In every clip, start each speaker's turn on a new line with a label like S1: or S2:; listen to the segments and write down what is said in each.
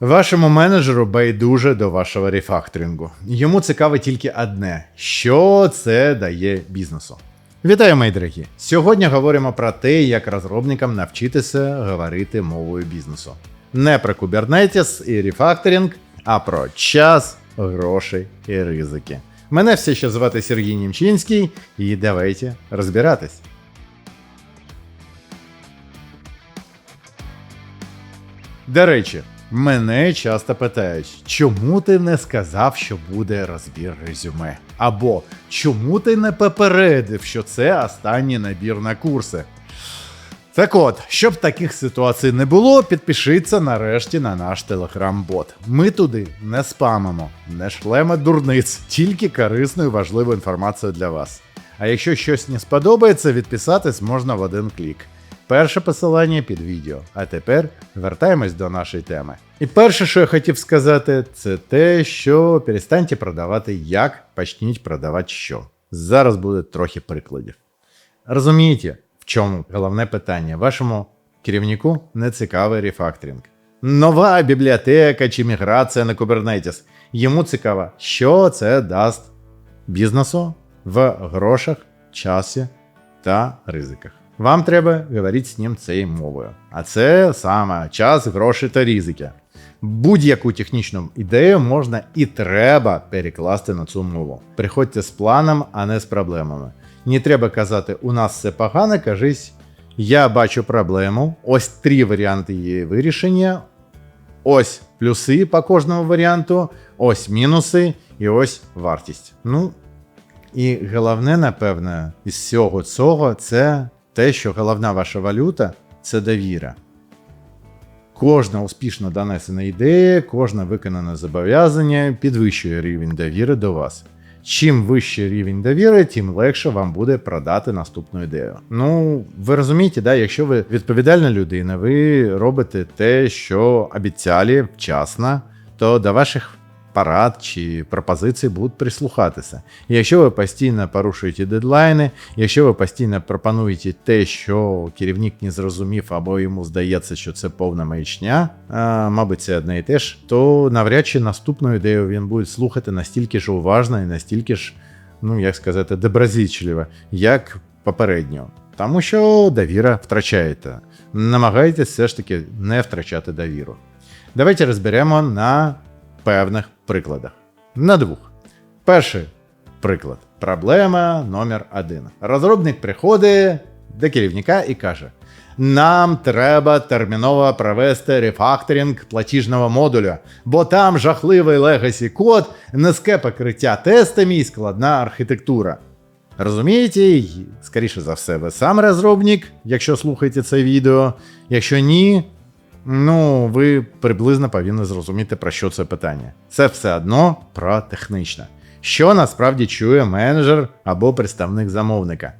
S1: Вашому менеджеру байдуже до вашого рефакторингу. Йому цікаве тільки одне: що це дає бізнесу. Вітаю, мої дорогі! Сьогодні говоримо про те, як розробникам навчитися говорити мовою бізнесу. Не про Kubernetes і рефакторинг, а про час, гроші і ризики. Мене все ще звати Сергій Німчинський, і давайте розбиратись. До речі, мене часто питають, чому ти не сказав, що буде розбір резюме? Або чому ти не попередив, що це останній набір на курси? Так от, щоб таких ситуацій не було, підпишіться нарешті на наш телеграм-бот. Ми туди не спамимо, не шлемо дурниць, тільки корисну і важливу інформацію для вас. А якщо щось не сподобається, відписатись можна в один клік. Перше посилання під відео. А тепер вертаємось до нашої теми. І перше, що я хотів сказати, це те, що перестаньте продавати як, почніть продавати що. Зараз буде трохи прикладів. Розумієте, в чому головне питання? Вашому керівнику не цікавий рефакторинг. Нова бібліотека чи міграція на Kubernetes. Йому цікаво, що це дасть бізнесу в грошах, часі та ризиках. Вам треба говорити з ним цією мовою. А це саме час, гроші та ризики. Будь-яку технічну ідею можна і треба перекласти на цю мову. Приходьте з планом, а не з проблемами. Не треба казати, у нас все погано, кажись, я бачу проблему, ось три варіанти її вирішення, ось плюси по кожному варіанту, ось мінуси і ось вартість. Ну, і головне, напевне, із всього цього це те, що головна ваша валюта це довіра. Кожна успішно донесена ідея, кожне виконане зобов'язання підвищує рівень довіри до вас. Чим вищий рівень довіри, тим легше вам буде продати наступну ідею. Ну, ви розумієте, да, якщо ви відповідальна людина, ви робите те, що обіцяли вчасно, то до ваших парад чи пропозицій будуть прислухатися. І якщо ви постійно порушуєте дедлайни, якщо ви постійно пропонуєте те, що керівник не зрозумів, або йому здається, що це повна маячня, а, мабуть, це одне і те ж, то навряд чи наступну ідею він буде слухати настільки ж уважно і настільки ж, ну як сказати, доброзичливо, як попередньо. Тому що довіра втрачаєте. Намагайтеся все ж таки не втрачати довіру. Давайте розберемо на певних прикладах. На двох. Перший приклад. Проблема номер один. Розробник приходить до керівника і каже: Нам треба терміново провести рефакторинг платіжного модуля, бо там жахливий легасі код, низьке покриття тестами і складна архітектура. Розумієте, скоріше за все, ви сам розробник, якщо слухаєте це відео. Якщо ні, Ну, ви приблизно повинні зрозуміти, про що це питання. Це все одно про технічне. Що насправді чує менеджер або представник замовника.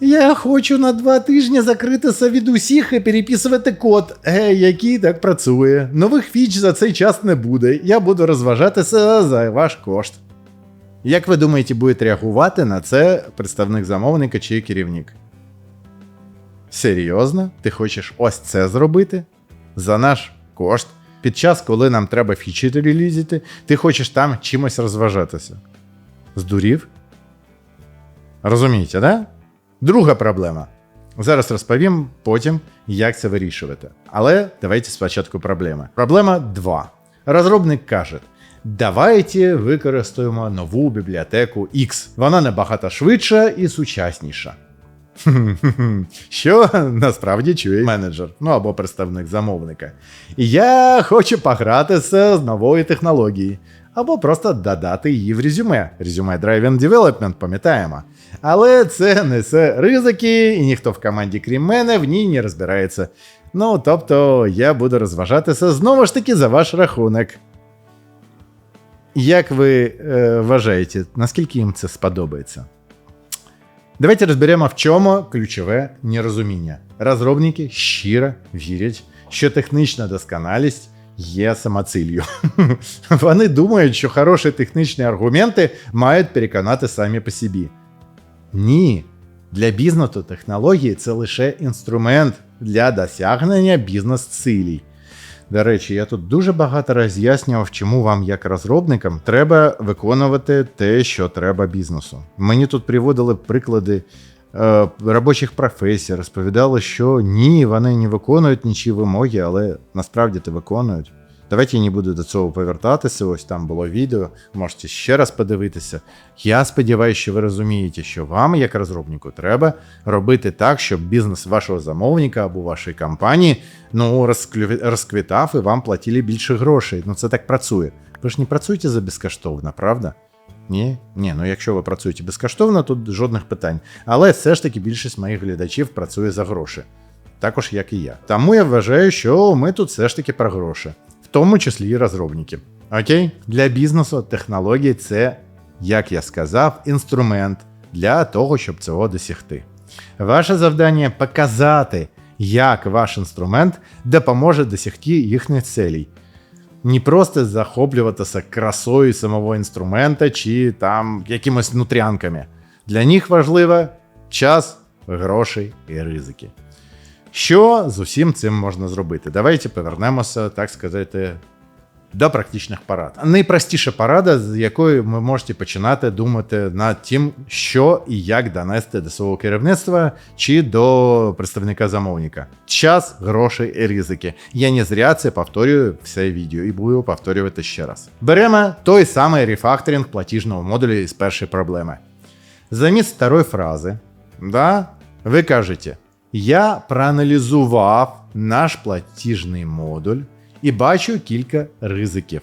S1: Я хочу на два тижні закритися від усіх і переписувати код, який так працює. Нових фіч за цей час не буде. Я буду розважатися за ваш кошт. Як ви думаєте, буде реагувати на це представник замовника чи керівник? Серйозно? Ти хочеш ось це зробити? За наш кошт? Під час, коли нам треба фічі релізити, ти хочеш там чимось розважатися. Здурів? Розумієте, да? Друга проблема. Зараз розповім потім, як це вирішувати. Але давайте спочатку проблеми. Проблема 2. Розробник каже: давайте використаємо нову бібліотеку X. Вона набагато швидша і сучасніша. Що насправді чує менеджер, ну або представник замовника. І Я хочу погратися з нової технології, або просто додати її в резюме. Резюме Driven Development, пам'ятаємо. Але це несе ризики, і ніхто в команді, крім мене, в ній не розбирається. Ну, тобто, я буду розважатися знову ж таки за ваш рахунок. Як ви е, вважаєте, наскільки їм це сподобається? Давайте розберемо, в чому ключове нерозуміння. Розробники щиро вірять, що технічна досконалість є самоціллю. Вони думають, що хороші технічні аргументи мають переконати самі по собі. Ні. Для бізнесу технології це лише інструмент для досягнення бізнес-цілей. До речі, я тут дуже багато роз'яснював, чому вам, як розробникам, треба виконувати те, що треба бізнесу. Мені тут приводили приклади е, робочих професій, розповідали, що ні, вони не виконують нічі вимоги, але насправді ти виконують. Давайте я не буду до цього повертатися. Ось там було відео. Можете ще раз подивитися. Я сподіваюся, що ви розумієте, що вам, як розробнику, треба робити так, щоб бізнес вашого замовника або вашої компанії ну, розквітав і вам платили більше грошей. Ну це так працює. Ви ж не працюєте за безкоштовно, правда? Ні, ні, ну якщо ви працюєте безкоштовно, тут жодних питань. Але все ж таки більшість моїх глядачів працює за гроші. Також як і я. Тому я вважаю, що ми тут все ж таки про гроші, тому числі і розробники. Окей? Для бізнесу технології це, як я сказав, інструмент для того, щоб цього досягти. Ваше завдання показати, як ваш інструмент допоможе досягти їхніх целей. Не просто захоплюватися красою самого інструмента чи там якимось нутрянками. Для них важливо час, гроші і ризики. Що з усім цим можна зробити? Давайте повернемося, так сказати, до практичних порад. Найпростіша порада, з якої ви можете починати думати над тим, що і як донести до свого керівництва чи до представника замовника. Час, гроші і ризики. Я не зря це повторюю все відео і буду повторювати ще раз. Беремо той самий рефакторинг платіжного модулю із першої проблеми. Замість второї фрази, да, ви кажете: Я проаналізував наш платіжний модуль і бачу кілька ризиків.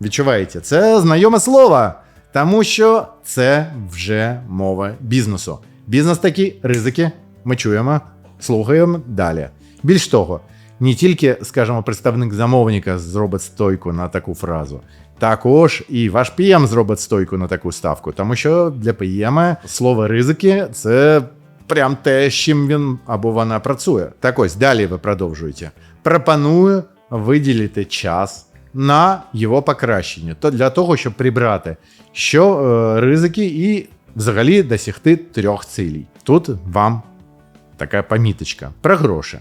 S1: Відчуваєте, це знайоме слово, тому що це вже мова бізнесу. Бізнес такі ризики ми чуємо, слухаємо далі. Більш того, не тільки, скажімо, представник замовника зробить стойку на таку фразу, також і ваш PM зробить стойку на таку ставку, тому що для PM слово ризики це прям те, з чим він або вона працює. Так ось далі ви продовжуєте. Пропоную виділити час на його покращення, то для того, щоб прибрати що е, ризики і взагалі досягти трьох цілей. Тут вам така поміточка про гроші.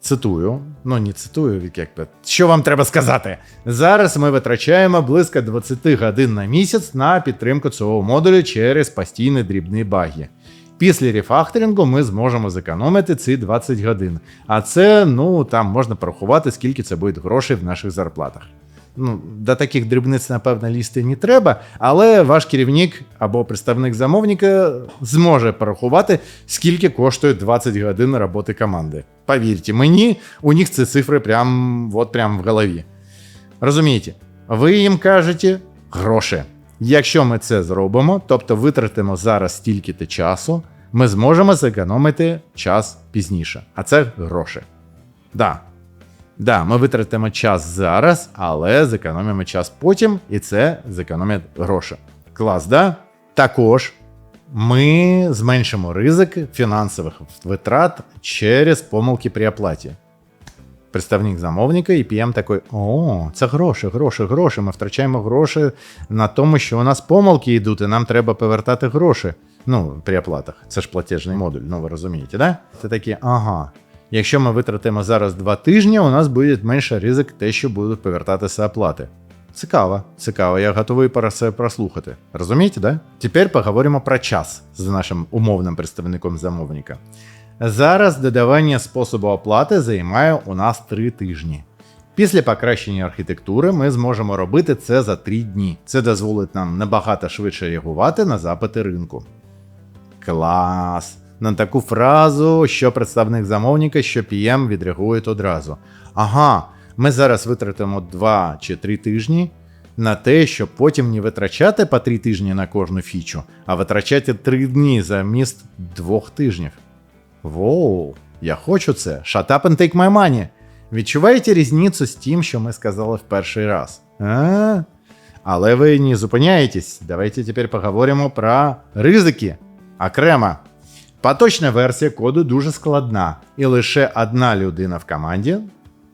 S1: Цитую, ну не цитую, як би. Що вам треба сказати? Зараз ми витрачаємо близько 20 годин на місяць на підтримку цього модулю через постійні дрібні баги. Після рефакторингу ми зможемо зекономити ці 20 годин. А це, ну там можна порахувати, скільки це буде грошей в наших зарплатах. Ну, до таких дрібниць, напевно, лізти не треба, але ваш керівник або представник замовника зможе порахувати, скільки коштує 20 годин роботи команди. Повірте мені, у них ці цифри прям, от прям в голові. Розумієте, ви їм кажете гроші. Якщо ми це зробимо, тобто витратимо зараз стільки-то часу, ми зможемо зекономити час пізніше. А це гроші. Да. Да, ми витратимо час зараз, але зекономимо час потім, і це зекономить гроші. Клас, да? Також ми зменшимо ризик фінансових витрат через помилки при оплаті. Представник замовника і PM такий: о, це гроші, гроші, гроші. Ми втрачаємо гроші на тому, що у нас помилки йдуть, і нам треба повертати гроші. Ну, при оплатах. Це ж платежний модуль, ну ви розумієте, да? Це такі, ага. Якщо ми витратимо зараз два тижні, у нас буде менше ризик те, що будуть повертатися оплати. Цікаво, цікаво, я готовий про це прослухати. Розумієте, да? Тепер поговоримо про час з нашим умовним представником замовника. Зараз додавання способу оплати займає у нас 3 тижні. Після покращення архітектури ми зможемо робити це за 3 дні. Це дозволить нам набагато швидше реагувати на запити ринку. Клас! На таку фразу, що представник замовника, що PM відреагують одразу. Ага, ми зараз витратимо 2 чи 3 тижні на те, щоб потім не витрачати по 3 тижні на кожну фічу, а витрачати 3 дні замість 2 тижнів. Воу, я хочу це. Shut up and take my money. Відчуваєте різницю з тим, що ми сказали в перший раз? А? Але ви не зупиняєтесь. Давайте тепер поговоримо про ризики. Окремо. Поточна версія коду дуже складна, і лише одна людина в команді,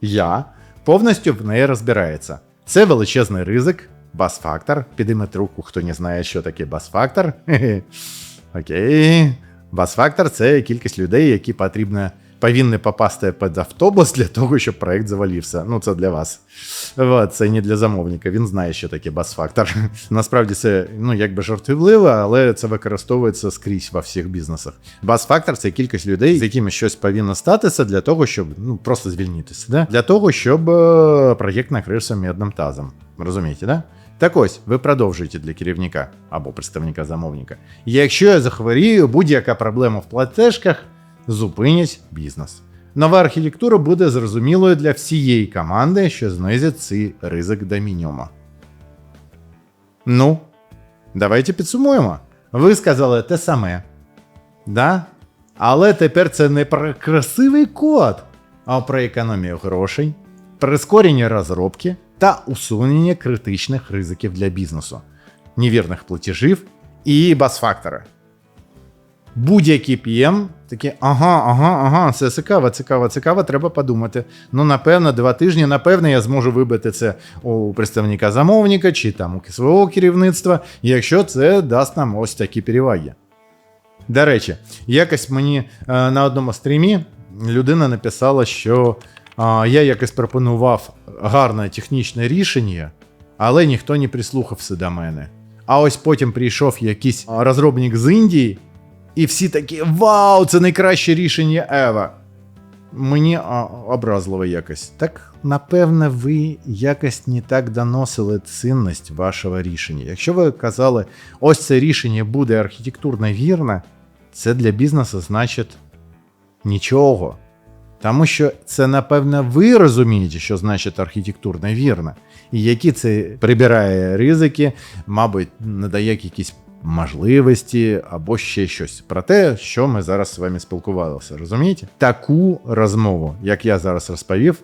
S1: я, повністю в неї розбирається. Це величезний ризик, бас-фактор. Підійміть руку, хто не знає, що таке бас-фактор. Окей. Бас-фактор це кількість людей, які потрібно повинні попасти під автобус для того, щоб проект завалився. Ну, це для вас. Це не для замовника. Він знає, що таке бас-фактор. Насправді це ну, якби жартівливо, але це використовується скрізь во всіх бізнесах. Бас-фактор це кількість людей, з якими щось повинно статися для того, щоб ну, просто звільнитися. Да? Для того, щоб е, проєкт накрився медним тазом. Розумієте, да? Так ось, ви продовжуєте для керівника або представника замовника. Якщо я захворію, будь-яка проблема в платежках, зупинять бізнес. Нова архітектура буде зрозумілою для всієї команди, що знизить цей ризик до мінімуму. Ну, давайте підсумуємо. Ви сказали те саме. Да? Але тепер це не про красивий код, а про економію грошей, прискорення розробки та усунення критичних ризиків для бізнесу, невірних платежів і бас-фактори. Будь-який PM такі, ага, ага, ага, це цікаво, цікаво, цікаво, треба подумати. Ну, напевно, два тижні, напевно, я зможу вибити це у представника замовника чи там у свого керівництва, якщо це дасть нам ось такі переваги. До речі, якось мені е, на одному стрімі людина написала, що я якось пропонував гарне технічне рішення, але ніхто не прислухався до мене. А ось потім прийшов якийсь розробник з Індії, і всі такі: Вау, це найкраще рішення Ева. Мені образливо якось. Так, напевне, ви якось не так доносили цінність вашого рішення. Якщо ви казали, ось це рішення буде архітектурно вірне, це для бізнесу значить нічого. Тому що це, напевне, ви розумієте, що значить архітектурно вірно, і які це прибирає ризики, мабуть, надає якісь можливості або ще щось про те, що ми зараз з вами спілкувалися. Розумієте? Таку розмову, як я зараз розповів,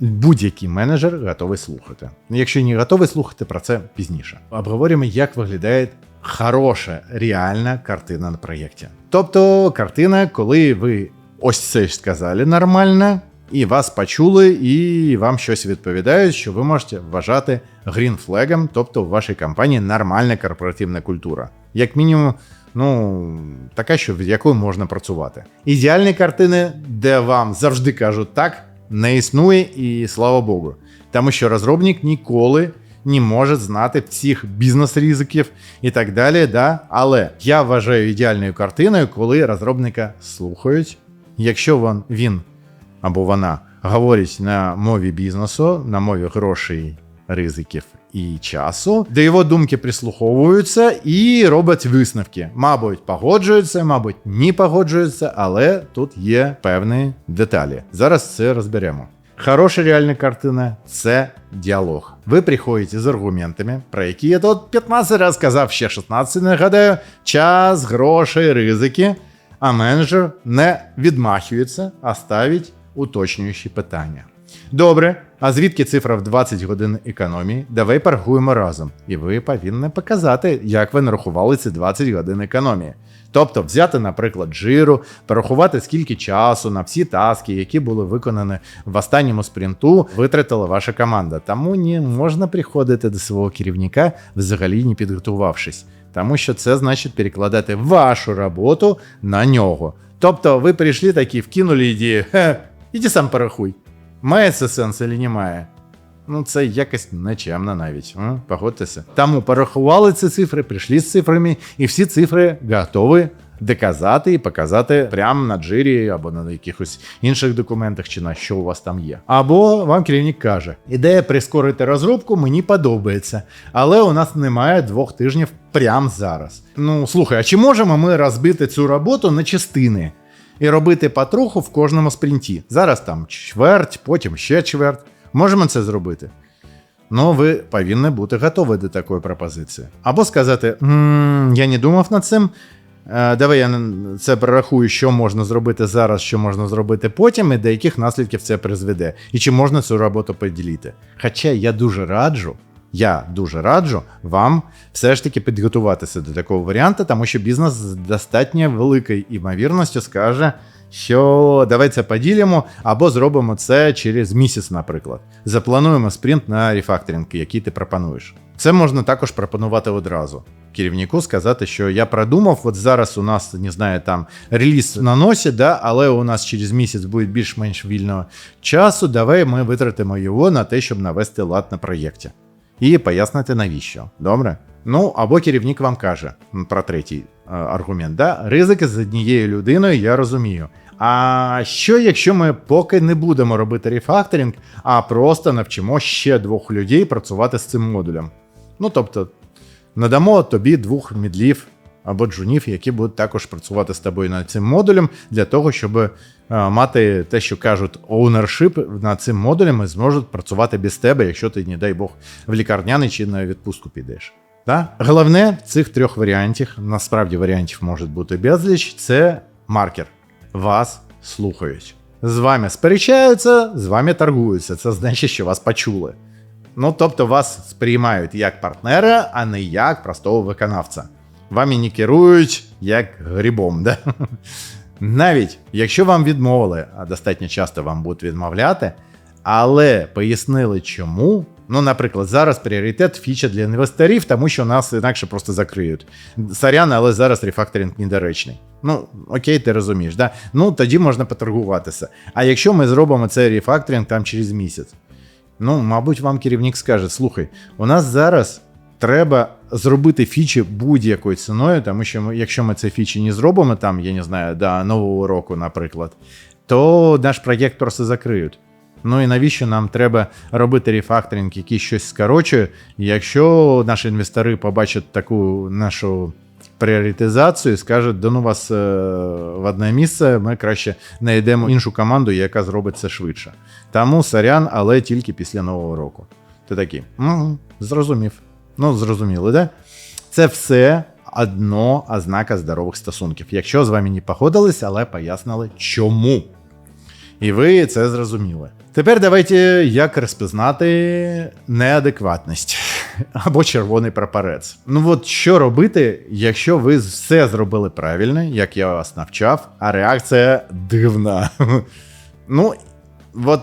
S1: будь-який менеджер готовий слухати. Якщо не готовий слухати про це пізніше. Обговорюємо, як виглядає хороша реальна картина на проєкті. Тобто картина, коли ви ось це ж сказали нормально, і вас почули, і вам щось відповідають, що ви можете вважати грінфлегом, тобто в вашій компанії нормальна корпоративна культура. Як мінімум, ну така, що від якої можна працювати. Ідеальні картини, де вам завжди кажуть так, не існує, і слава Богу. Тому що розробник ніколи не може знати всіх бізнес-ризиків і так далі. Да? Але я вважаю ідеальною картиною, коли розробника слухають. Якщо він, або вона говорить на мові бізнесу, на мові грошей, ризиків і часу, де його думки прислуховуються і роблять висновки. Мабуть, погоджуються, мабуть, не погоджуються, але тут є певні деталі. Зараз це розберемо. Хороша реальна картина це діалог. Ви приходите з аргументами, про які я тут 15 разів сказав, ще 16 нагадаю, час, гроші, ризики, а менеджер не відмахується, а ставить уточнюючі питання. Добре, а звідки цифра в 20 годин економії? Давай порахуємо разом. І ви повинні показати, як ви нарахували ці 20 годин економії. Тобто взяти, наприклад, жиру, порахувати, скільки часу на всі таски, які були виконані в останньому спринту, витратила ваша команда. Тому не можна приходити до свого керівника, взагалі не підготувавшись. Тому що це значить перекладати вашу роботу на нього. Тобто ви прийшли такі, вкинули ідею, іди сам порахуй. Має це сенс чи не має? Ну, це якось нечемно навіть. Погодьтеся. Тому порахували ці цифри, прийшли з цифрами, і всі цифри готові доказати і показати прямо на джирі або на якихось інших документах, чи на що у вас там є. Або вам керівник каже: ідея прискорити розробку мені подобається, але у нас немає двох тижнів прямо зараз. Ну слухай, а чи можемо ми розбити цю роботу на частини? І робити потроху в кожному спринті. Зараз там чверть, потім ще чверть. Можемо це зробити. Ну, ви повинні бути готові до такої пропозиції. Або сказати: «М, я не думав над цим. е, Давай я це прорахую, що можна зробити зараз, що можна зробити потім, і до яких наслідків це призведе, і чи можна цю роботу поділити. Хоча я дуже раджу, я дуже раджу вам все ж таки підготуватися до такого варіанту, тому що бізнес з достатньо великою імовірністю скаже: що давай це поділимо, або зробимо це через місяць, наприклад. Заплануємо спринт на рефакторинг, який ти пропонуєш. Це можна також пропонувати одразу. Керівнику сказати, що я продумав, от зараз у нас не знаю, там реліз на носі, да, але у нас через місяць буде більш-менш вільного часу. Давай ми витратимо його на те, щоб навести лад на проєкті. І пояснити навіщо. Добре? Ну або керівник вам каже про третій аргумент. Да? Ризики з однією людиною я розумію. А що якщо ми поки не будемо робити рефакторинг, а просто навчимо ще двох людей працювати з цим модулем? Ну тобто, надамо тобі двох мідлів або джунів, які будуть також працювати з тобою над цим модулем, для того, щоб е, мати те, що кажуть, ownership над цим модулем і зможуть працювати без тебе, якщо ти, не дай Бог, в лікарняний чи на відпустку підеш. Да? Головне в цих трьох варіантів, насправді варіантів може бути безліч, це маркер. Вас слухають. З вами сперечаються, з вами торгуються. Це значить, що вас почули. Ну, тобто вас сприймають як партнера, а не як простого виконавця. Вами не керують як грибом. Да? Навіть якщо вам відмовили, а достатньо часто вам будуть відмовляти, але пояснили чому. Ну, наприклад, зараз пріоритет фіча для інвесторів, тому що нас інакше просто закриють. Сорян, але зараз рефакторинг недоречний. Ну, окей, ти розумієш, да? Ну тоді можна поторгуватися. А якщо ми зробимо цей рефакторинг там через місяць, ну, мабуть, вам керівник скаже: слухай, у нас зараз треба зробити фічі будь-якою ціною, тому що ми, якщо ми ці фічі не зробимо, там, я не знаю, до нового року, наприклад, то наш проєкт просто закриють. Ну і навіщо нам треба робити рефакторинг, який щось скорочує, якщо наші інвестори побачать таку нашу пріоритизацію і скажуть, да ну вас е, в одне місце, ми краще знайдемо іншу команду, яка зробить це швидше. Тому сорян, але тільки після нового року. Ти такий, угу, зрозумів. Ну, зрозуміли, да? Це все одно ознака здорових стосунків. Якщо з вами не погодились, але пояснили, чому. І ви це зрозуміли. Тепер давайте як розпізнати неадекватність або червоний прапорець. Ну от що робити, якщо ви все зробили правильно, як я вас навчав, а реакція дивна. Ну, от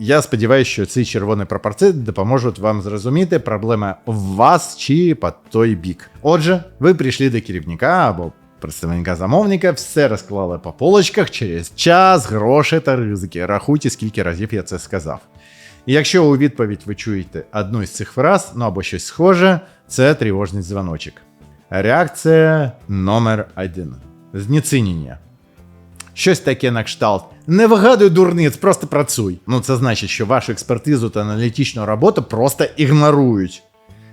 S1: я сподіваюся, що ці червоні прапорці допоможуть вам зрозуміти, проблема в вас чи по той бік. Отже, ви прийшли до керівника або представника замовника, все розклали по полочках через час, гроші та ризики. Рахуйте, скільки разів я це сказав. І якщо у відповідь ви чуєте одну із цих фраз, ну або щось схоже, це тривожний дзвоночок. Реакція номер один. Знецінення. Щось таке на кшталт. Не вигадуй дурниць, просто працюй. Ну це значить, що вашу експертизу та аналітичну роботу просто ігнорують.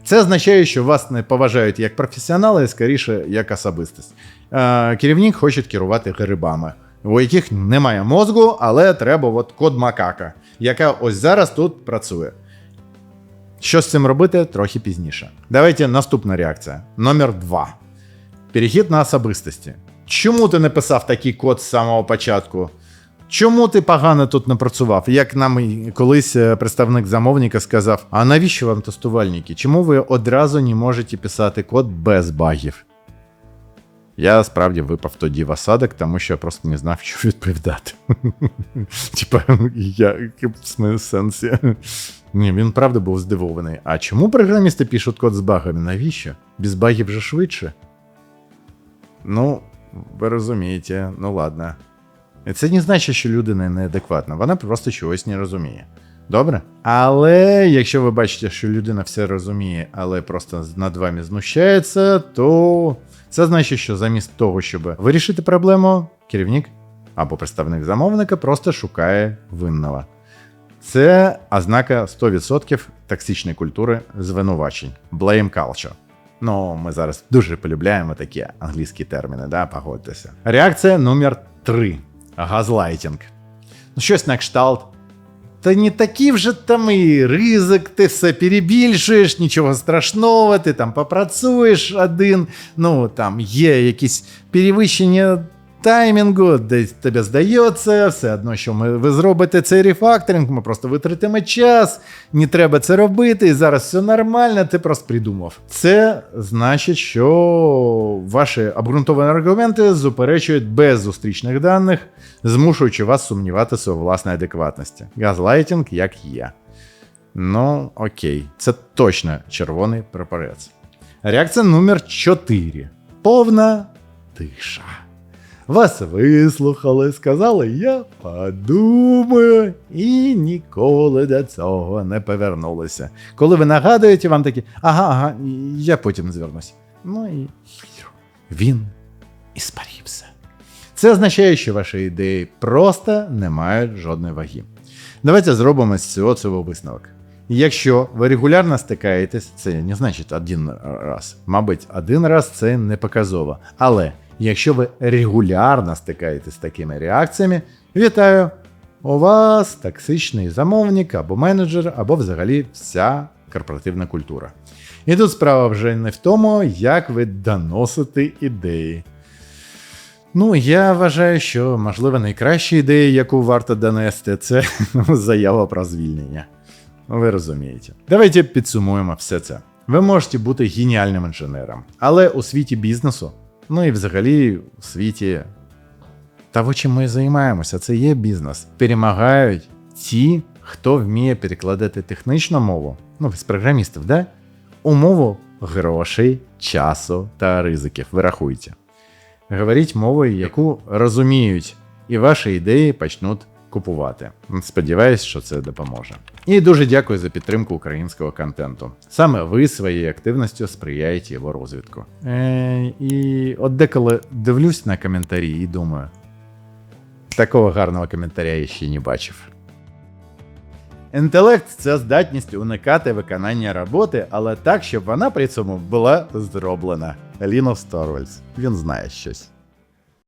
S1: Це означає, що вас не поважають як професіонала, і скоріше як особистість. Е, керівник хоче керувати грибами, у яких немає мозку, але треба от код макака, яка ось зараз тут працює. Що з цим робити, трохи пізніше. Давайте наступна реакція. Номер 2. Перехід на особистості. Чому ти не писав такий код з самого початку? Чому ти погано тут напрацював? Як нам колись е, представник замовника сказав: а навіщо вам тестувальники? Чому ви одразу не можете писати код без багів? Я справді випав тоді в осадок, тому що я просто не знав, що відповідати. Типа, я в сенсі. Ні, він правда був здивований. А чому програмісти пишуть код з багами? Навіщо? Без багів вже швидше? Ну, ви розумієте, ну ладно. Це не значить, що людина неадекватна, вона просто чогось не розуміє. Добре? Але якщо ви бачите, що людина все розуміє, але просто над вами знущається, то це значить, що замість того, щоб вирішити проблему, керівник або представник замовника просто шукає винного. Це ознака 100% токсичної культури звинувачень. Blame culture. Ну, ми зараз дуже полюбляємо такі англійські терміни, да, погодьтеся. Реакція номер 3 газлайтінг. Ну, щось на кшталт. Та не такий вже там і ризик, ти все перебільшуєш, нічого страшного, ти там попрацюєш один, ну там є якісь перевищення таймінгу, десь тобі здається, все одно, що ми, ви зробите цей рефакторинг, ми просто витратимо час, не треба це робити, і зараз все нормально, ти просто придумав. Це значить, що ваші обґрунтовані аргументи заперечують без зустрічних даних, змушуючи вас сумніватися у власній адекватності. Газлайтінг як є. Ну, окей, це точно червоний прапорець. Реакція номер 4. Повна тиша. Вас вислухали, сказали, я подумаю, і ніколи до цього не повернулися. Коли ви нагадуєте, вам такі, ага, ага, я потім звернусь. Ну і він іспарівся. Це означає, що ваші ідеї просто не мають жодної ваги. Давайте зробимо з цього цього висновок. Якщо ви регулярно стикаєтесь, це не значить один раз. Мабуть, один раз це не показово. Але якщо ви регулярно стикаєтесь з такими реакціями, вітаю! У вас токсичний замовник або менеджер, або взагалі вся корпоративна культура. І тут справа вже не в тому, як ви доносите ідеї. Ну, я вважаю, що, можливо, найкраща ідея, яку варто донести, це заява про звільнення. Ви розумієте. Давайте підсумуємо все це. Ви можете бути геніальним інженером, але у світі бізнесу, ну і взагалі у світі того, чим ми займаємося, це є бізнес. Перемагають ті, хто вміє перекладати технічну мову, ну, з програмістів, да? у мову грошей, часу та ризиків. Ви рахуйте. Говоріть мовою, яку розуміють, і ваші ідеї почнуть купувати. Сподіваюсь, що це допоможе. І дуже дякую за підтримку українського контенту. Саме ви своєю активністю сприяєте його розвитку. Е, і от деколи дивлюсь на коментарі і думаю, такого гарного коментаря я ще не бачив. Інтелект це здатність уникати виконання роботи, але так, щоб вона при цьому була зроблена. Лінус Торвальдс. Він знає щось.